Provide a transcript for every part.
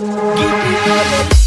Geek me up.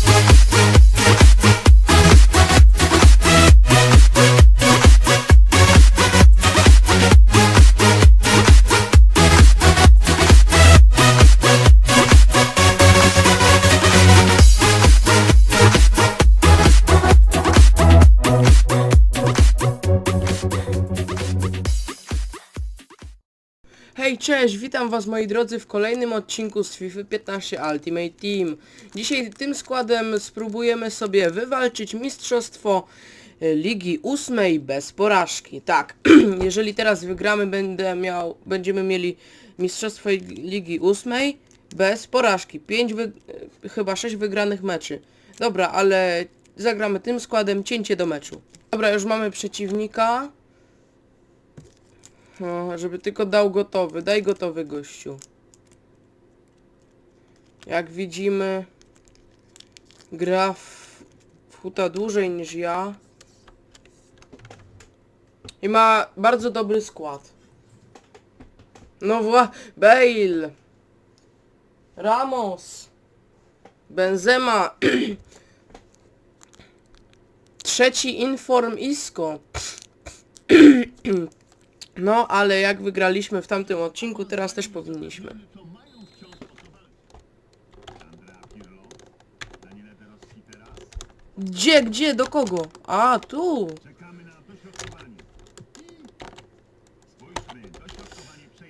Hej, cześć, witam was moi drodzy w kolejnym odcinku z FIFA 15 Ultimate Team. Dzisiaj tym składem spróbujemy sobie wywalczyć mistrzostwo e, Ligi 8 bez porażki. Tak, jeżeli teraz wygramy, będę miał, będziemy mieli mistrzostwo Ligi 8 bez porażki. 5 wy, e, chyba 6 wygranych meczy. Dobra, ale zagramy tym składem cięcie do meczu. Dobra, już mamy przeciwnika. No, żeby tylko dał gotowy. Daj gotowy gościu. Jak widzimy, gra w, w huta dłużej niż ja. I ma bardzo dobry skład. No wła... Bale! Ramos! Benzema! Trzeci Inform Isco. No, ale jak wygraliśmy w tamtym odcinku, teraz też powinniśmy. Gdzie, gdzie, do kogo? A, tu.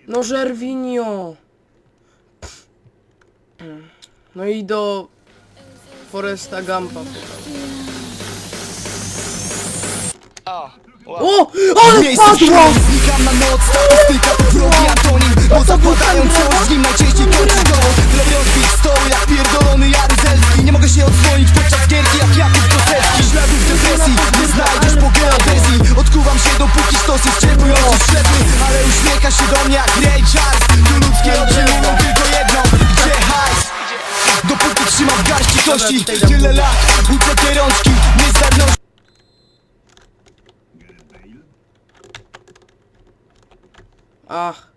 No, Żerwinio. No i do Foresta Gampa. O. O! Ale padło! Znikam na noc Statystyka to wrogi Antonin Bo zakładają coś, z nim najczęściej kończy go. Robią zbić stołu jak pierdolony Jaruzelski Nie mogę się odsłonić podczas gierki jak Jakub Kosecki. Śladów depresji nie znajdziesz po geodezji. Odkuwam się dopóki stos jest ciepły Oczy ślepy, ale uśmiecha się do mnie jak Ray Charles. Tu ludzkie oczy mówią tylko jedno. Gdzie hajs? Dopóki trzymam w garści kości Ach,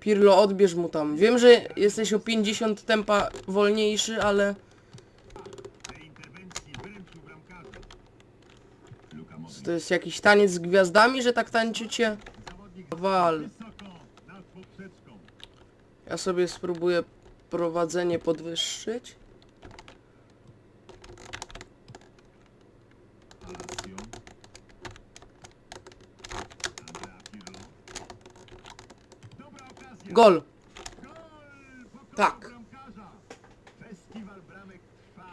Pirlo, odbierz mu tam. Wiem, że jesteś o 50 tempa wolniejszy, ale... Co To jest jakiś taniec z gwiazdami, że tak tańczycie? Wal. Ja sobie spróbuję prowadzenie podwyższyć. Gol. Tak. Festiwal bramek trwa.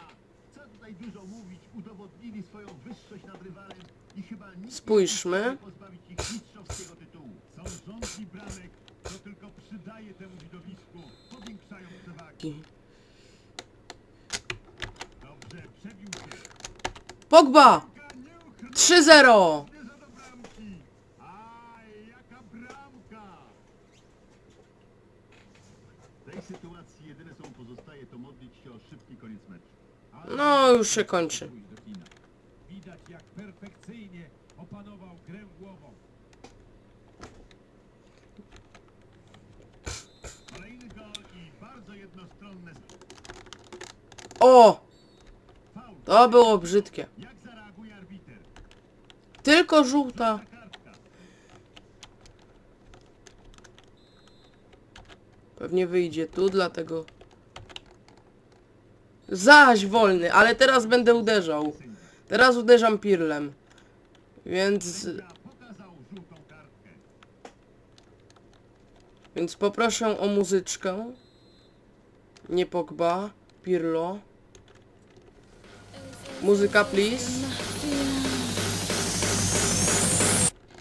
Co tutaj dużo mówić, udowodnili swoją wyższość nad rywalem i chyba nikt Spójrzmy. nie może pozbawić ich mistrzowskiego tytułu. Są rządzi bramek, to tylko przydaje temu widowisku, powiększają przewagi. Dobrze, przebił się. Pogba! 3-0! Bierze do bramki. Aj, jaka bramka! W tej sytuacji jedyne co mu pozostaje to modlić się o szybki koniec meczu. Ale No, już się kończy. pójść do kina. Widać jak perfekcyjnie opanował grę głową. Kolejny gol i bardzo jednostronne O! faul. To było brzydkie. Jak zareaguje arbiter? Tylko żółta. Pewnie wyjdzie tu, dlatego... Zaś wolny, ale teraz będę uderzał. Teraz uderzam pirlem. Więc... Więc poproszę o muzyczkę. Nie Pogba, Pirlo. Muzyka, please.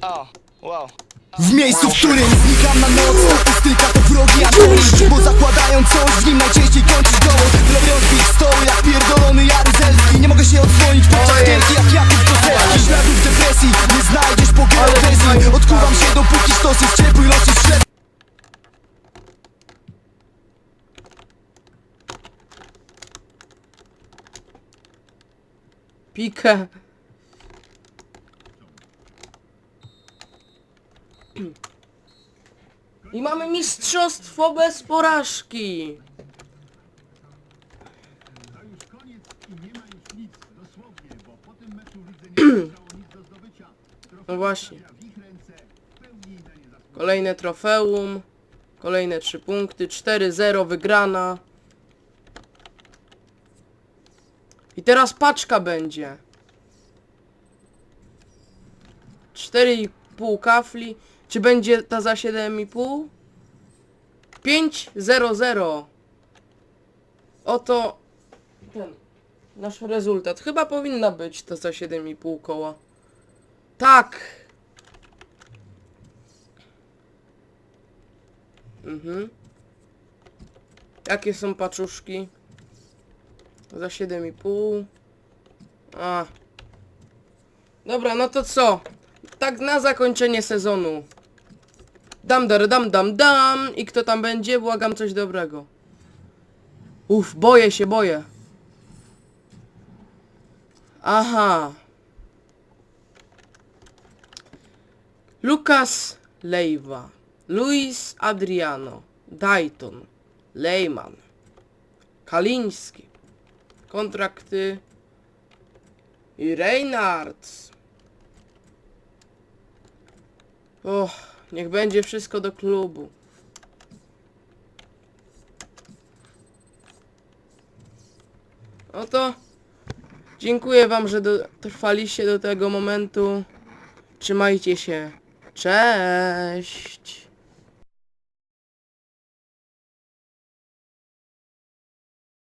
O, wow. W miejscu, w którym znikam na noc Los jest ciepły, los jest ślepy. Pikę. I mamy mistrzostwo bez porażki. No właśnie. Kolejne trofeum. Kolejne 3 punkty. 4-0 wygrana. I teraz paczka będzie. 4,5 kafli. Czy będzie ta za 7,5? 5-0-0. Oto ten nasz rezultat. Chyba powinna być to za 7,5 koła. Tak! Mhm. Jakie są paczuszki? Za 7,5. A. Dobra, no to co? Tak na zakończenie sezonu. Dam dar dam dam dam i kto tam będzie? Błagam coś dobrego. Uff, boję się, boję. Aha. Lucas Leiva, Luis Adriano, Dayton, Lehman, Kaliński, kontrakty i Reinhardt. Och, niech będzie wszystko do klubu. No to dziękuję wam, że dotrwaliście do tego momentu. Trzymajcie się. Cześć.